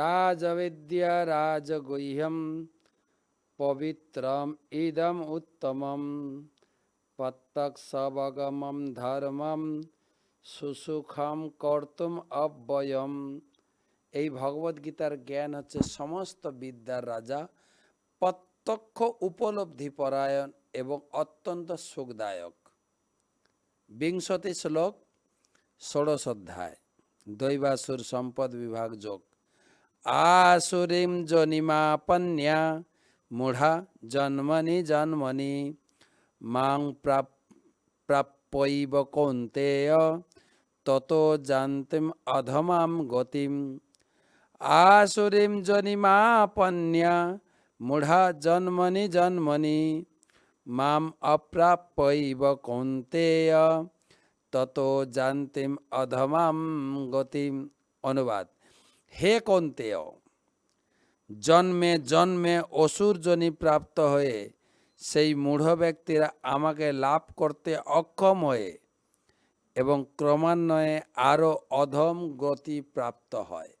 রাজবিদ্যা রাজগুহ্যম পবিত্রম ইদম উত্তমম প্রত্যক সবগমম ধর্মম সুসুখম কর্তুম অব্যয়ম এই ভগবদ্গীতার জ্ঞান হচ্ছে সমস্ত বিদ্যার রাজা, প্রত্যক্ষ উপলব্ধি পরায়ণ এবং অত্যন্ত সুখদায়ক। বিংশতি শ্লোক, ষোড়শ অধ্যায়, দৈবাসুর সম্পদ বিভাগ যোগ। আসুরিম জনিমাপন্যা মূঢ়া জন্মনি জন্মনি মাং প্রাপ প্রাপ্যৈব কৌন্তেয় তত জান্তিম অধমাম গতিম আসুরিম জনিমাপন্যা মূঢ়া জন্মনি জন্মনি মাম অপ্রাপ্যৈব কৌন্তেয় তত জান্তিম অধমাম গতিম অনুবাদ হে কন্তেয়, জন্মে জন্মে অসুরজনী প্রাপ্ত হয়ে সেই মূঢ় ব্যক্তিরা আমাকে লাভ করতে অক্ষম হয়ে এবং ক্রমান্বয়ে আরও অধম গতি প্রাপ্ত হয়।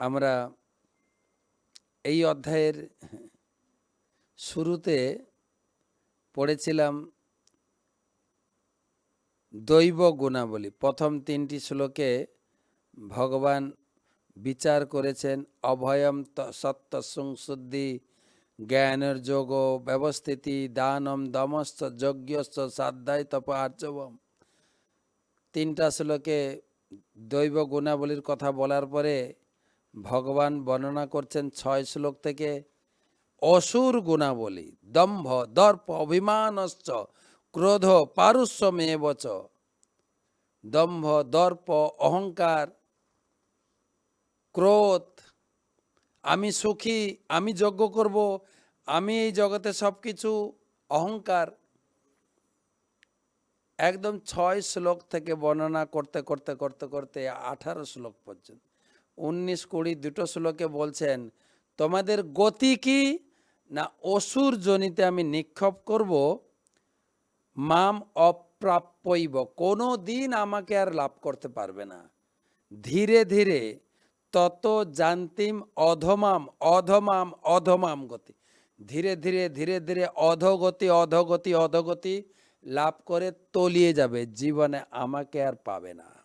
আমরা এই অধ্যায়ের শুরুতে পড়েছিলাম দৈব গুণাবলী। প্রথম তিনটি শ্লোকে ভগবান বিচার করেছেন, অভয়ম সত্য সংশুদ্ধি জ্ঞানের যোগ, ব্যবস্থিতি, দানম দমস্ত যজ্ঞস্ত সাধ্যায় তপ আর্যবম তিনটা শ্লোকে দৈব গুণাবলীর কথা বলার পরে ভগবান বর্ণনা করছেন, ছয় শ্লোক থেকে অসুর গুণাবলী, দম্ভ, দর্প, অভিমানশ্চ ক্রোধ পারুষ্যমে বচ দম্ভ, দর্প, অহংকার, ক্রোধ। আমি সুখী, আমি যজ্ঞ করব, আমি এই জগতে সব কিছু অহংকার। একদম ছয় শ্লোক থেকে বর্ণনা করতে করতে করতে করতে আঠারো শ্লোক পর্যন্ত। উনিশ কুড়ি দুটো শ্লোকে বলছেন, তোমাদের গতি কি? না অসুর জনিতে আমি নিক্ষেপ করব মাম অপ্রাপ্যইব কোনো দিন আমাকে আর লাভ করতে পারবে না। ধীরে ধীরে তত জানতিম অধমাম অধমাম অধমাম গতি। ধীরে ধীরে ধীরে ধীরে অধগতি অধগতি অধগতি লাভ করে তলিয়ে যাবে। জীবনে আমাকে আর পাবে না।